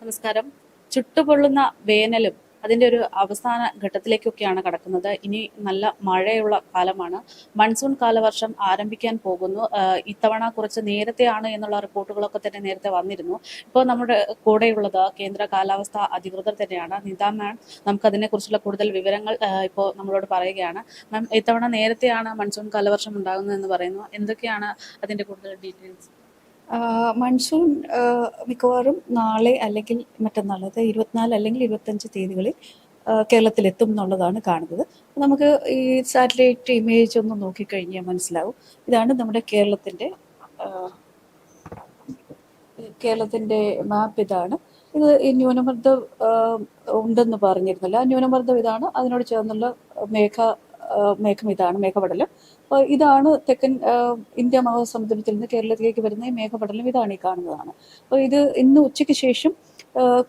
നമസ്കാരം. ചുട്ടുപൊള്ളുന്ന വേനലും അതിന്റെ ഒരു അവസാന ഘട്ടത്തിലേക്കൊക്കെയാണ് കടക്കുന്നത്. ഇനി നല്ല മഴയുള്ള കാലമാണ്. മൺസൂൺ കാലവർഷം ആരംഭിക്കാൻ പോകുന്നു. ഇത്തവണ കുറച്ച് നേരത്തെയാണ് എന്നുള്ള റിപ്പോർട്ടുകളൊക്കെ തന്നെ നേരത്തെ വന്നിരുന്നു. ഇപ്പോൾ നമ്മുടെ കൂടെയുള്ളത് കേന്ദ്ര കാലാവസ്ഥ അധികൃതർ തന്നെയാണ്. നിത മാം നമുക്ക് അതിനെക്കുറിച്ചുള്ള കൂടുതൽ വിവരങ്ങൾ ഇപ്പോൾ നമ്മളോട് പറയുകയാണ്. മാം ഇത്തവണ നേരത്തെയാണ് മൺസൂൺ കാലവർഷം ഉണ്ടാകുന്നതെന്ന് പറയുന്നു. എന്തൊക്കെയാണ് അതിന്റെ കൂടുതൽ ഡീറ്റെയിൽസ്? മൺസൂൺ മിക്കവാറും നാളെ അല്ലെങ്കിൽ മറ്റന്നാൾ അതായത് ഇരുപത്തിനാല് അല്ലെങ്കിൽ ഇരുപത്തഞ്ച് തീയതികളിൽ കേരളത്തിലെത്തും എന്നുള്ളതാണ് കാണുന്നത്. നമുക്ക് ഈ സാറ്റലൈറ്റ് ഇമേജ് ഒന്ന് നോക്കിക്കഴിഞ്ഞാൽ മനസ്സിലാവും. ഇതാണ് നമ്മുടെ കേരളത്തിന്റെ കേരളത്തിന്റെ മാപ്പ് ഇതാണ്. ഇത് ഈ ന്യൂനമർദ്ദം ഉണ്ടെന്ന് പറഞ്ഞിരുന്നല്ലോ. ന്യൂനമർദ്ദം ഇതാണ്. അതിനോട് ചേർന്നുള്ള മേഘ മേഘം ഇതാണ് മേഘപടലം. ഇതാണ് തെക്കൻ ഇന്ത്യ മഹാസമുദ്രത്തിൽ നിന്ന് കേരളത്തിലേക്ക് വരുന്ന ഈ മേഘപടലം. ഇതാണ് ഈ കാണുന്നതാണ്. അപ്പോൾ ഇത് ഇന്ന് ഉച്ചയ്ക്ക് ശേഷം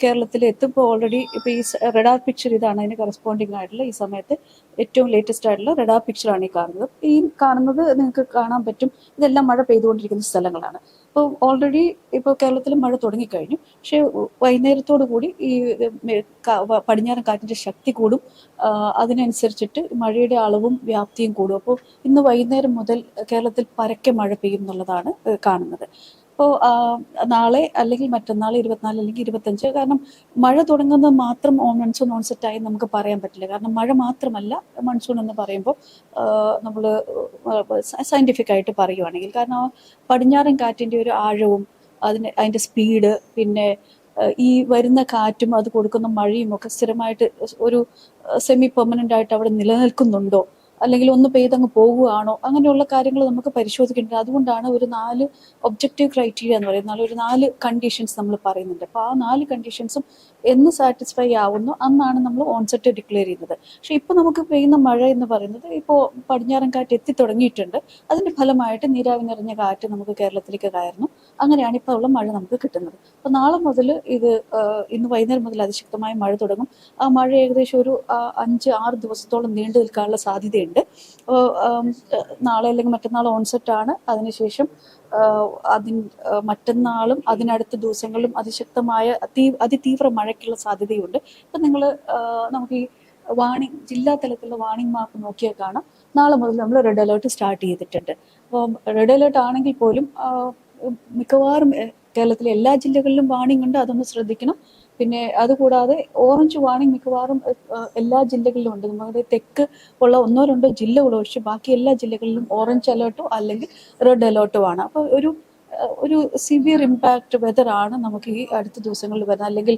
കേരളത്തിൽ എത്തുമ്പോൾ ഓൾറെഡി ഇപ്പോൾ ഈ റഡാർ പിക്ചർ ഇതാണ് അതിന് കറസ്പോണ്ടിങ് ആയിട്ടുള്ള ഈ സമയത്ത് ഏറ്റവും ലേറ്റസ്റ്റ് ആയിട്ടുള്ള റെഡാർ പിക്ചറാണ് ഈ കാണുന്നത്. ഈ കാണുന്നത് നിങ്ങൾക്ക് കാണാൻ പറ്റും. ഇതെല്ലാം മഴ പെയ്തുകൊണ്ടിരിക്കുന്ന സ്ഥലങ്ങളാണ്. അപ്പോൾ ഓൾറെഡി ഇപ്പോൾ കേരളത്തിൽ മഴ തുടങ്ങിക്കഴിഞ്ഞു. പക്ഷേ വൈകുന്നേരത്തോടു കൂടി ഈ പടിഞ്ഞാറൻ കാറ്റിന്റെ ശക്തി കൂടും. അതിനനുസരിച്ചിട്ട് മഴയുടെ അളവും വ്യാപ്തിയും കൂടും. അപ്പോൾ ഇന്ന് വൈകുന്നേരം മുതൽ കേരളത്തിൽ പരക്കെ മഴ പെയ്യും എന്നുള്ളതാണ് കാണുന്നത്. അപ്പോൾ നാളെ അല്ലെങ്കിൽ മറ്റന്നാൾ ഇരുപത്തിനാല് അല്ലെങ്കിൽ ഇരുപത്തഞ്ച് കാരണം മഴ തുടങ്ങുന്നത് മാത്രം മൺസൂൺ ഓൺസെറ്റ് ആയി നമുക്ക് പറയാൻ പറ്റില്ല. കാരണം മഴ മാത്രമല്ല മൺസൂൺ എന്ന് പറയുമ്പോൾ നമ്മൾ സയന്റിഫിക് ആയിട്ട് പറയുവാണെങ്കിൽ. കാരണം പടിഞ്ഞാറൻ കാറ്റിന്റെ ഒരു ആഴവും അതിന് അതിന്റെ സ്പീഡ് പിന്നെ ഈ വരുന്ന കാറ്റും അത് കൊടുക്കുന്ന മഴയും ഒക്കെ സ്ഥിരമായിട്ട് ഒരു സെമി പെർമനന്റ് ആയിട്ട് അവിടെ നിലനിൽക്കുന്നുണ്ടോ? അല്ലെങ്കിൽ ഒന്ന് പെയ്തങ്ങ് പോകുകയാണോ അങ്ങനെയുള്ള കാര്യങ്ങൾ നമുക്ക് പരിശോധിക്കേണ്ടത്. അതുകൊണ്ടാണ് ഒരു നാല് ഒബ്ജക്റ്റീവ് ക്രൈറ്റീരിയ എന്ന് പറയുന്നത്. ഒരു നാല് കണ്ടീഷൻസ് നമ്മൾ പറയുന്നുണ്ട്. അപ്പോൾ ആ നാല് കണ്ടീഷൻസും എന്ന് സാറ്റിസ്ഫൈ ആവുന്നു. അന്നാണ് നമ്മൾ ഓൺസെറ്റ് ഡിക്ലെയർ ചെയ്യുന്നത്. പക്ഷെ ഇപ്പോൾ നമുക്ക് പെയ്യുന്ന മഴ എന്ന് പറയുന്നത് ഇപ്പോൾ പടിഞ്ഞാറൻ കാറ്റ് എത്തി തുടങ്ങിയിട്ടുണ്ട്. അതിന്റെ ഫലമായിട്ട് നീരാവി നിറഞ്ഞ കാറ്റ് നമുക്ക് കേരളത്തിലേക്ക് കയറുന്നു. അങ്ങനെയാണ് ഇപ്പോൾ ഉള്ള മഴ നമുക്ക് കിട്ടുന്നത്. അപ്പോൾ നാളെ മുതൽ ഇത് ഇന്ന് വൈകുന്നേരം മുതൽ അതിശക്തമായ മഴ തുടങ്ങും. ആ മഴ ഏകദേശം ഒരു അഞ്ച് ആറ് ദിവസത്തോളം നീണ്ടു നിൽക്കാനുള്ള സാധ്യതയുണ്ട്. നാളെ അല്ലെങ്കിൽ മറ്റന്നാൾ ഓൺസെറ്റ് ആണ്. അതിനുശേഷം അതി മറ്റന്നാളും അതിനടുത്ത ദിവസങ്ങളിലും അതിശക്തമായ തീ അതിതീവ്ര മഴയ്ക്കുള്ള സാധ്യതയുണ്ട്. ഇപ്പം നിങ്ങൾ നമുക്ക് ഈ വാണിംഗ് ജില്ലാ തലത്തിലുള്ള വാണിംഗ് മാപ്പ് നോക്കിയാൽ കാണാം. നാളെ മുതൽ നമ്മൾ റെഡ് അലേർട്ട് സ്റ്റാർട്ട് ചെയ്തിട്ടുണ്ട്. അപ്പോൾ റെഡ് അലേർട്ട് ആണെങ്കിൽ പോലും മിക്കവാറും കേരളത്തിലെ എല്ലാ ജില്ലകളിലും വാണിംഗ് ഉണ്ട്. അതൊന്ന് ശ്രദ്ധിക്കണം. പിന്നെ അതുകൂടാതെ ഓറഞ്ച് വാണിംഗ് മിക്കവാറും എല്ലാ ജില്ലകളിലും ഉണ്ട്. നമ്മുടെ തെക്ക് ഉള്ള ഒന്നോ രണ്ടോ ജില്ലകൾ ഒഴിച്ച് ബാക്കി എല്ലാ ജില്ലകളിലും ഓറഞ്ച് അലേർട്ടോ അല്ലെങ്കിൽ റെഡ് അലേർട്ടോ ആണ്. അപ്പോൾ ഒരു ഒരു സിവിയർ ഇമ്പാക്ട് വെതർ ആണ് നമുക്ക് ഈ അടുത്ത ദിവസങ്ങളിൽ വരുന്നത്. അല്ലെങ്കിൽ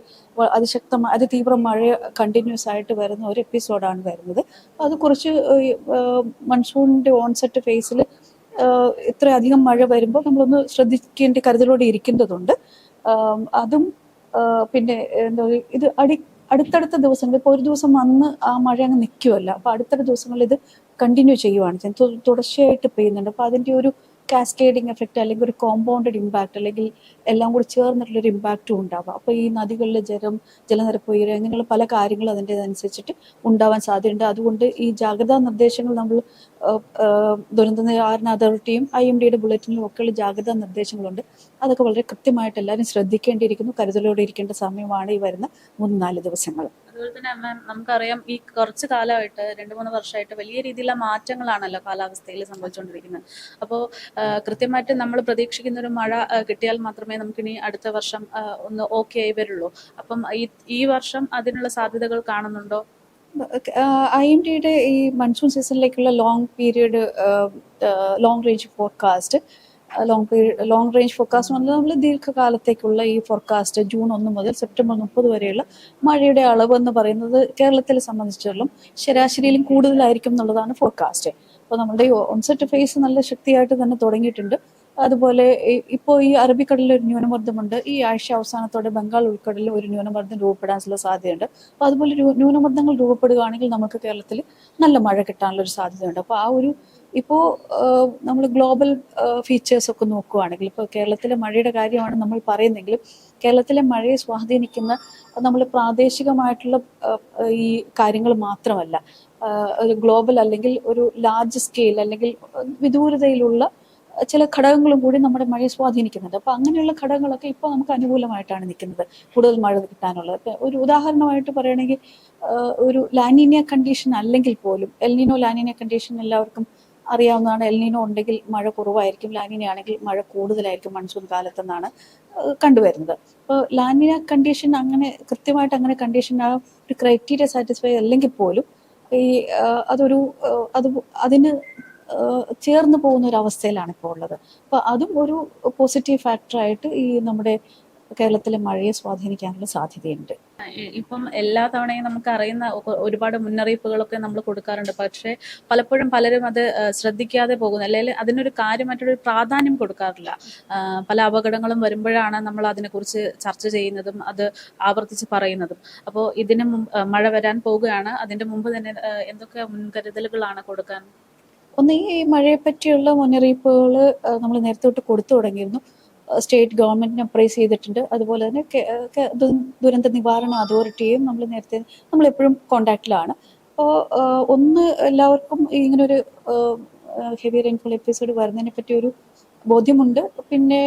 അതിശക്തമായ അതിതീവ്ര മഴ കണ്ടിന്യൂസ് ആയിട്ട് വരുന്ന ഒരു എപ്പിസോഡാണ് വരുന്നത്. അത് കുറച്ച് മൺസൂണിന്റെ ഓൺസെറ്റ് ഫേസിൽ ഇത്രയധികം മഴ വരുമ്പോൾ നമ്മളൊന്ന് ശ്രദ്ധിക്കേണ്ട കരുതലോടെ ഇരിക്കേണ്ടതുണ്ട് അതും പിന്നെ എന്താ ഇത് അടി അടുത്തടുത്ത ദിവസങ്ങൾ ഇപ്പോൾ ഒരു ദിവസം വന്ന് ആ മഴ അങ്ങ് നിൽക്കുമല്ല അപ്പോൾ അടുത്തടുത്ത ദിവസങ്ങളിൽ ഇത് കണ്ടിന്യൂ ചെയ്യുവാണ്. തുടർച്ചയായിട്ട് പെയ്യുന്നുണ്ട് അപ്പോൾ അതിന്റെ ഒരു കാസ്കേഡിങ് എഫക്റ്റ് അല്ലെങ്കിൽ ഒരു കോമ്പൗണ്ടഡ് ഇമ്പാക്റ്റ് അല്ലെങ്കിൽ എല്ലാം കൂടി ചേർന്നിട്ടുള്ളൊരു ഇമ്പാക്റ്റും ഉണ്ടാവുക അപ്പോൾ ഈ നദികളിലെ ജലം ജലനിരപ്പ് ഉയരുക അങ്ങനെയുള്ള പല കാര്യങ്ങളും അതിന്റെതനുസരിച്ചിട്ട് ഉണ്ടാവാൻ സാധ്യതയുണ്ട്. അതുകൊണ്ട് ഈ ജാഗ്രതാ നിർദ്ദേശങ്ങൾ നമ്മൾ ദുരന്ത നിവാരണ അതോറിറ്റിയും ഐ എം ഡിയുടെ ബുള്ളറ്റിനും ഒക്കെയുള്ള ജാഗ്രതാ നിർദ്ദേശങ്ങളുണ്ട്. അതൊക്കെ വളരെ കൃത്യമായിട്ട് എല്ലാവരും ശ്രദ്ധിക്കേണ്ടിയിരിക്കുന്നു. കരുതലോടെ ഇരിക്കേണ്ട സമയമാണ് ഈ വരുന്ന മൂന്ന് നാല് ദിവസങ്ങൾ. അതുപോലെ തന്നെ മാം നമുക്കറിയാം ഈ കുറച്ച് കാലമായിട്ട് രണ്ട് മൂന്ന് വർഷമായിട്ട് വലിയ രീതിയിലുള്ള മാറ്റങ്ങളാണല്ലോ കാലാവസ്ഥയിൽ സംഭവിച്ചുകൊണ്ടിരിക്കുന്നത്. അപ്പോൾ കൃത്യമായിട്ട് നമ്മൾ പ്രതീക്ഷിക്കുന്ന ഒരു മഴ കിട്ടിയാൽ മാത്രമേ നമുക്കിനി അടുത്ത വർഷം ഒന്ന് ഓക്കെ ആയി വരുള്ളൂ. അപ്പം ഈ വർഷം അതിനുള്ള സാധ്യതകൾ കാണുന്നുണ്ടോ? ഐ എം ഡിയുടെ ഈ monsoon സീസണിലേക്കുള്ള long period long range forecast long period long range forecast എന്ന് പറഞ്ഞാൽ നമ്മൾ ദീർഘകാലത്തേക്കുള്ള ഈ ഫോർകാസ്റ്റ് ജൂൺ ഒന്ന് മുതൽ സെപ്റ്റംബർ മുപ്പത് വരെയുള്ള മഴയുടെ അളവ് എന്ന് പറയുന്നത് കേരളത്തിൽ സംബന്ധിച്ചിടത്തോളം ശരാശരിയിലും കൂടുതലായിരിക്കും എന്നുള്ളതാണ് ഫോർകാസ്റ്റ് അപ്പോൾ നമ്മുടെ ഈ ഓൺസെറ്റ് ഫേസ് നല്ല ശക്തിയായിട്ട് തന്നെ തുടങ്ങിയിട്ടുണ്ട്. അതുപോലെ ഇപ്പോൾ ഈ അറബിക്കടലിൽ ഒരു ന്യൂനമർദ്ദമുണ്ട്. ഈ ആഴ്ച അവസാനത്തോടെ ബംഗാൾ ഉൾക്കടലിൽ ഒരു ന്യൂനമർദ്ദം രൂപപ്പെടാനുള്ള സാധ്യതയുണ്ട്. അപ്പോൾ അതുപോലെ ന്യൂ- ന്യൂനമർദ്ദങ്ങൾ രൂപപ്പെടുകയാണെങ്കിൽ നമുക്ക് കേരളത്തിൽ നല്ല മഴ കിട്ടാനുള്ള ഒരു സാധ്യതയുണ്ട്. അപ്പോൾ ആ ഒരു ഇപ്പോൾ നമ്മൾ ഗ്ലോബൽ ഫീച്ചേഴ്സ് ഒക്കെ നോക്കുകയാണെങ്കിൽ ഇപ്പോൾ കേരളത്തിലെ മഴയുടെ കാര്യമാണ് നമ്മൾ പറയുന്നെങ്കിലും കേരളത്തിലെ മഴയെ സ്വാധീനിക്കുന്ന നമ്മൾ പ്രാദേശികമായിട്ടുള്ള ഈ കാര്യങ്ങൾ മാത്രമല്ല ഒരു ഗ്ലോബൽ അല്ലെങ്കിൽ ഒരു ലാർജ് സ്കെയിൽ അല്ലെങ്കിൽ വിദൂരതയിലുള്ള ചില ഘടകങ്ങളും കൂടി നമ്മുടെ മഴയെ സ്വാധീനിക്കുന്നുണ്ട്. അപ്പോൾ അങ്ങനെയുള്ള ഘടകങ്ങളൊക്കെ ഇപ്പോൾ നമുക്ക് അനുകൂലമായിട്ടാണ് നിൽക്കുന്നത് കൂടുതൽ മഴ കിട്ടാനുള്ളത്. ഇപ്പൊ ഒരു ഉദാഹരണമായിട്ട് പറയുകയാണെങ്കിൽ ഒരു ലാനിനിയ കണ്ടീഷൻ അല്ലെങ്കിൽ പോലും എൽനിനോ ലാനിനിയ കണ്ടീഷൻ എല്ലാവർക്കും അറിയാവുന്നതാണ്. എൽനിനോ ഉണ്ടെങ്കിൽ മഴ കുറവായിരിക്കും ലാനിന ആണെങ്കിൽ മഴ കൂടുതലായിരിക്കും മൺസൂൺ കാലത്തെന്നാണ് കണ്ടുവരുന്നത്. അപ്പോൾ ലാനിന കണ്ടീഷൻ അങ്ങനെ കൃത്യമായിട്ട് അങ്ങനെ കണ്ടീഷൻ ആ ഒരു ക്രൈറ്റീരിയ സാറ്റിസ്ഫൈ അല്ലെങ്കിൽ പോലും ഈ അതൊരു അത് അതിന് ചേർന്ന് പോകുന്ന ഒരു അവസ്ഥയിലാണ് ഇപ്പോൾ ഉള്ളത്. അപ്പോൾ അതും ഒരു പോസിറ്റീവ് ഫാക്ടറായിട്ട് ഈ നമ്മുടെ കേരളത്തിലെ മഴയെ സ്വാധീനിക്കാനുള്ള സാധ്യതയുണ്ട്. ഇപ്പം എല്ലാ തവണയും നമുക്ക് അറിയുന്ന ഒരുപാട് മുന്നറിയിപ്പുകളൊക്കെ നമ്മൾ കൊടുക്കാറുണ്ട്. പക്ഷേ പലപ്പോഴും പലരും അത് ശ്രദ്ധിക്കാതെ പോകുന്നു അല്ലെങ്കിൽ അതിനൊരു കാര്യമായിട്ടൊരു പ്രാധാന്യം കൊടുക്കാറില്ല. പല അപകടങ്ങളും വരുമ്പോഴാണ് നമ്മൾ അതിനെക്കുറിച്ച് ചർച്ച ചെയ്യുന്നതും അത് ആവർത്തിച്ച് പറയുന്നതും. അപ്പോൾ ഇതിന് മഴ വരാൻ പോവുകയാണ്. അതിന്റെ മുമ്പ് തന്നെ എന്തൊക്കെ മുൻകരുതലുകളാണ് കൊടുക്കാൻ ഒന്ന് ഈ മഴയെ പറ്റിയുള്ള മുന്നറിയിപ്പുകൾ നമ്മൾ നേരത്തെ തൊട്ട് കൊടുത്തു തുടങ്ങിയിരുന്നു. സ്റ്റേറ്റ് ഗവൺമെന്റിനെ അപ്രൈസ് ചെയ്തിട്ടുണ്ട്. അതുപോലെ തന്നെ ദുരന്ത നിവാരണ അതോറിറ്റിയും നമ്മൾ നേരത്തെ നമ്മൾ എപ്പോഴും കോണ്ടാക്റ്റിലാണ് അപ്പോൾ ഒന്ന് എല്ലാവർക്കും ഇങ്ങനൊരു ഹെവി റെയിൻഫോൾ എപ്പിസോഡ് വരുന്നതിനെ പറ്റി ഒരു ബോധ്യമുണ്ട്. പിന്നെ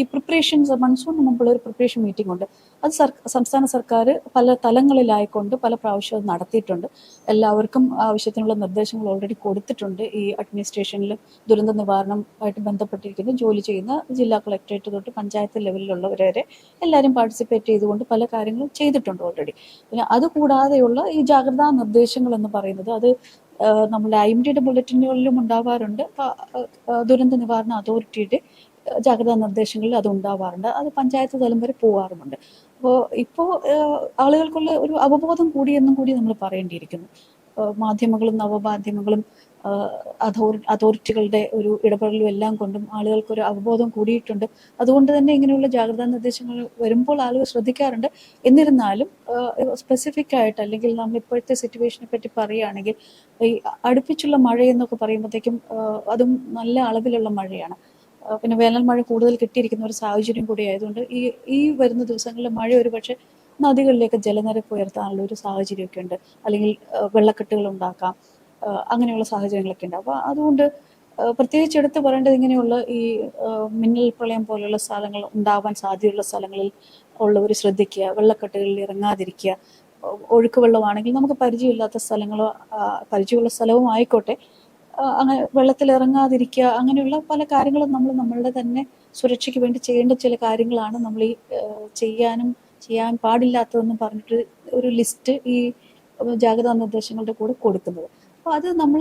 ഈ പ്രിപ്പറേഷൻസ് മൺസൂണിന് മുമ്പുള്ള ഒരു പ്രിപ്പറേഷൻ മീറ്റിംഗ് ഉണ്ട്. അത് സംസ്ഥാന സർക്കാർ പല തലങ്ങളിലായിക്കൊണ്ട് പല പ്രാവശ്യം അത് നടത്തിയിട്ടുണ്ട്. എല്ലാവർക്കും ആവശ്യത്തിനുള്ള നിർദ്ദേശങ്ങൾ ഓൾറെഡി കൊടുത്തിട്ടുണ്ട്. ഈ അഡ്മിനിസ്ട്രേഷനിൽ ദുരന്ത നിവാരണമായിട്ട് ബന്ധപ്പെട്ടിരിക്കുന്ന ജോലി ചെയ്യുന്ന ജില്ലാ കളക്ടറേറ്റ് തൊട്ട് പഞ്ചായത്ത് ലെവലിലുള്ളവരെ വരെ എല്ലാവരും പാർട്ടിസിപ്പേറ്റ് ചെയ്തുകൊണ്ട് പല കാര്യങ്ങളും ചെയ്തിട്ടുണ്ട് ഓൾറെഡി പിന്നെ അതുകൂടാതെയുള്ള ഈ ജാഗ്രതാ നിർദ്ദേശങ്ങൾ എന്ന് പറയുന്നത് അത് നമ്മുടെ ഐ എം ഡിയുടെ ബുള്ളറ്റിനുകളിലും ഉണ്ടാവാറുണ്ട്. ദുരന്ത നിവാരണ അതോറിറ്റിയുടെ ജാഗ്രതാ നിർദ്ദേശങ്ങളിൽ അത് ഉണ്ടാവാറുണ്ട്. അത് പഞ്ചായത്ത് തലം വരെ പോവാറുമുണ്ട്. അപ്പോൾ ഇപ്പോൾ ആളുകൾക്കുള്ള ഒരു അവബോധം കൂടിയെന്നും കൂടി നമ്മൾ പറയേണ്ടിയിരിക്കുന്നു. മാധ്യമങ്ങളും നവമാധ്യമങ്ങളും അതോറി അതോറിറ്റികളുടെ ഒരു ഇടപെടലും എല്ലാം കൊണ്ടും ആളുകൾക്കൊരു അവബോധം കൂടിയിട്ടുണ്ട്. അതുകൊണ്ട് തന്നെ ഇങ്ങനെയുള്ള ജാഗ്രതാ നിർദ്ദേശങ്ങൾ വരുമ്പോൾ ആളുകൾ ശ്രദ്ധിക്കാറുണ്ട്. എന്നിരുന്നാലും സ്പെസിഫിക് ആയിട്ട് അല്ലെങ്കിൽ നമ്മൾ ഇപ്പോഴത്തെ സിറ്റുവേഷനെ പറ്റി പറയുകയാണെങ്കിൽ ഈ അടുപ്പിച്ചുള്ള മഴ എന്നൊക്കെ പറയുമ്പോഴത്തേക്കും അതും നല്ല അളവിലുള്ള മഴയാണ്. പിന്നെ വേനൽ മഴ കൂടുതൽ കിട്ടിയിരിക്കുന്ന ഒരു സാഹചര്യം കൂടി ആയതുകൊണ്ട് ഈ ഈ വരുന്ന ദിവസങ്ങളിൽ മഴ ഒരു പക്ഷേ നദികളിലേക്ക് ജലനിരപ്പ് ഉയർത്താനുള്ള ഒരു സാഹചര്യമൊക്കെ ഉണ്ട്. അല്ലെങ്കിൽ വെള്ളക്കെട്ടുകൾ ഉണ്ടാക്കാം. അങ്ങനെയുള്ള സാഹചര്യങ്ങളൊക്കെ ഉണ്ട്. അപ്പോൾ അതുകൊണ്ട് പ്രത്യേകിച്ച് എടുത്ത് പറയേണ്ടത് ഇങ്ങനെയുള്ള ഈ മിന്നൽ പ്രളയം പോലെയുള്ള സ്ഥലങ്ങൾ ഉണ്ടാവാൻ സാധ്യതയുള്ള സ്ഥലങ്ങളിൽ ഉള്ളവർ ശ്രദ്ധിക്കുക വെള്ളക്കെട്ടുകളിൽ ഇറങ്ങാതിരിക്കുക ഒഴുക്ക് വെള്ളമാണെങ്കിൽ നമുക്ക് പരിചയമില്ലാത്ത സ്ഥലങ്ങളോ പരിചയമുള്ള സ്ഥലവും ആയിക്കോട്ടെ. അങ്ങനെ വെള്ളത്തിൽ ഇറങ്ങാതിരിക്കുക അങ്ങനെയുള്ള പല കാര്യങ്ങളും നമ്മൾ നമ്മളുടെ തന്നെ സുരക്ഷയ്ക്ക് വേണ്ടി ചെയ്യേണ്ട ചില കാര്യങ്ങളാണ് നമ്മൾ ഈ ചെയ്യാനും ചെയ്യാൻ പാടില്ലാത്തതെന്ന് പറഞ്ഞിട്ട് ഒരു ലിസ്റ്റ് ഈ ജാഗ്രതാ നിർദ്ദേശങ്ങളുടെ കൂടെ കൊടുക്കുന്നത്. അപ്പോൾ അത് നമ്മൾ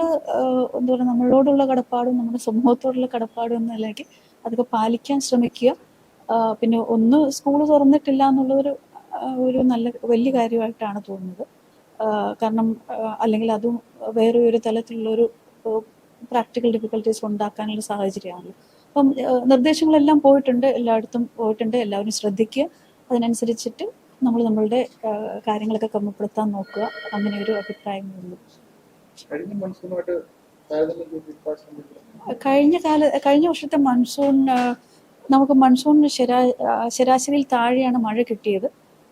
എന്താ പറയുക നമ്മളോടുള്ള കടപ്പാടും നമ്മുടെ സമൂഹത്തോടുള്ള കടപ്പാടും എന്ന നിലയ്ക്ക് അതൊക്കെ പാലിക്കാൻ ശ്രമിക്കുക. പിന്നെ ഒന്ന് സ്കൂൾ തുറന്നിട്ടില്ല എന്നുള്ള ഒരു ഒരു നല്ല വലിയ കാര്യമായിട്ടാണ് തോന്നുന്നത്. കാരണം അല്ലെങ്കിൽ അതും വേറെ ഒരു തലത്തിലുള്ളൊരു പ്രാക്ടിക്കൽ ഡിഫിക്കൽട്ടീസ് ഉണ്ടാക്കാനുള്ള സാഹചര്യമാണല്ലോ. അപ്പം നിർദ്ദേശങ്ങളെല്ലാം പോയിട്ടുണ്ട്. എല്ലായിടത്തും പോയിട്ടുണ്ട്. എല്ലാവരും ശ്രദ്ധിക്കുക. അതിനനുസരിച്ചിട്ട് നമ്മൾ നമ്മളുടെ കാര്യങ്ങളൊക്കെ ക്രമപ്പെടുത്താൻ നോക്കുക. അങ്ങനെ ഒരു അഭിപ്രായങ്ങളുള്ളൂ കഴിഞ്ഞ കഴിഞ്ഞ കാല കഴിഞ്ഞ വർഷത്തെ മൺസൂൺ നമുക്ക് മൺസൂണിന് ശരാ ശരാശരിയിൽ താഴെയാണ് മഴ കിട്ടിയത്.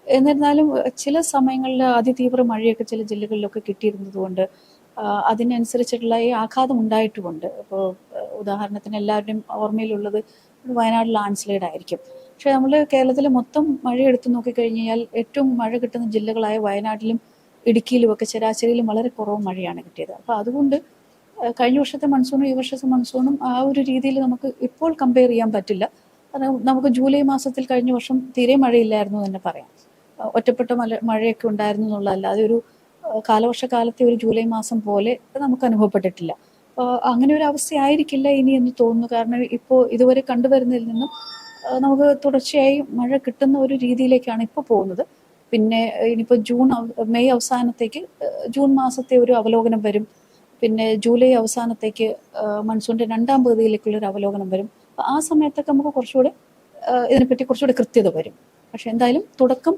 എന്നിരുന്നാലും ചില സമയങ്ങളിൽ അതിതീവ്ര മഴയൊക്കെ ചില ജില്ലകളിലൊക്കെ കിട്ടിയിരുന്നത് കൊണ്ട് അതിനനുസരിച്ചിട്ടുള്ള ഈ ആഘാതം ഉണ്ടായിട്ടുമുണ്ട്. ഇപ്പോൾ ഉദാഹരണത്തിന് എല്ലാവരുടെയും ഓർമ്മയിലുള്ളത് വയനാട് ലാൻഡ് സ്ലൈഡ് ആയിരിക്കും. പക്ഷേ നമ്മൾ കേരളത്തിലെ മൊത്തം മഴ എടുത്തു നോക്കിക്കഴിഞ്ഞാൽ ഏറ്റവും മഴ കിട്ടുന്ന ജില്ലകളായ വയനാട്ടിലും ഇടുക്കിയിലും ഒക്കെ ശരാശരിയിലും വളരെ കുറവ് മഴയാണ് കിട്ടിയത്. അപ്പോൾ അതുകൊണ്ട് കഴിഞ്ഞ വർഷത്തെ മൺസൂണും ഈ വർഷത്തെ മൺസൂണും ആ ഒരു രീതിയിൽ നമുക്ക് ഇപ്പോൾ കമ്പയർ ചെയ്യാൻ പറ്റില്ല. നമുക്ക് ജൂലൈ മാസത്തിൽ കഴിഞ്ഞ വർഷം തീരെ മഴയില്ലായിരുന്നു തന്നെ പറയാം. ഒറ്റപ്പെട്ട മല മഴയൊക്കെ ഉണ്ടായിരുന്നു എന്നുള്ളതല്ല. ഒരു കാലവർഷക്കാലത്തെ ഒരു ജൂലൈ മാസം പോലെ നമുക്ക് അനുഭവപ്പെട്ടിട്ടില്ല. അങ്ങനെ ഒരു അവസ്ഥയായിരിക്കില്ല ഇനി എന്ന് തോന്നുന്നു. കാരണം ഇപ്പോൾ ഇതുവരെ കണ്ടുവരുന്നതിൽ നിന്നും നമുക്ക് തുടർച്ചയായി മഴ കിട്ടുന്ന ഒരു രീതിയിലേക്കാണ് ഇപ്പോൾ പോകുന്നത്. പിന്നെ ഇനിയിപ്പോൾ ജൂൺ മെയ് അവസാനത്തേക്ക് ജൂൺ മാസത്തെ ഒരു അവലോകനം വരും. പിന്നെ ജൂലൈ അവസാനത്തേക്ക് മൺസൂണിന്റെ രണ്ടാം പകുതിയിലേക്കുള്ളൊരു അവലോകനം വരും. അപ്പോൾ ആ സമയത്തൊക്കെ നമുക്ക് കുറച്ചുകൂടെ ഇതിനെപ്പറ്റി കുറച്ചുകൂടെ കൃത്യത വരും. പക്ഷെ എന്തായാലും തുടക്കം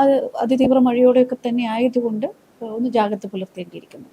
അത് അതിതീവ്ര മഴയോടെയൊക്കെ തന്നെ ആയതുകൊണ്ട് ഒന്ന് ജാഗ്രത പുലർത്തേണ്ടിയിരിക്കുന്നു.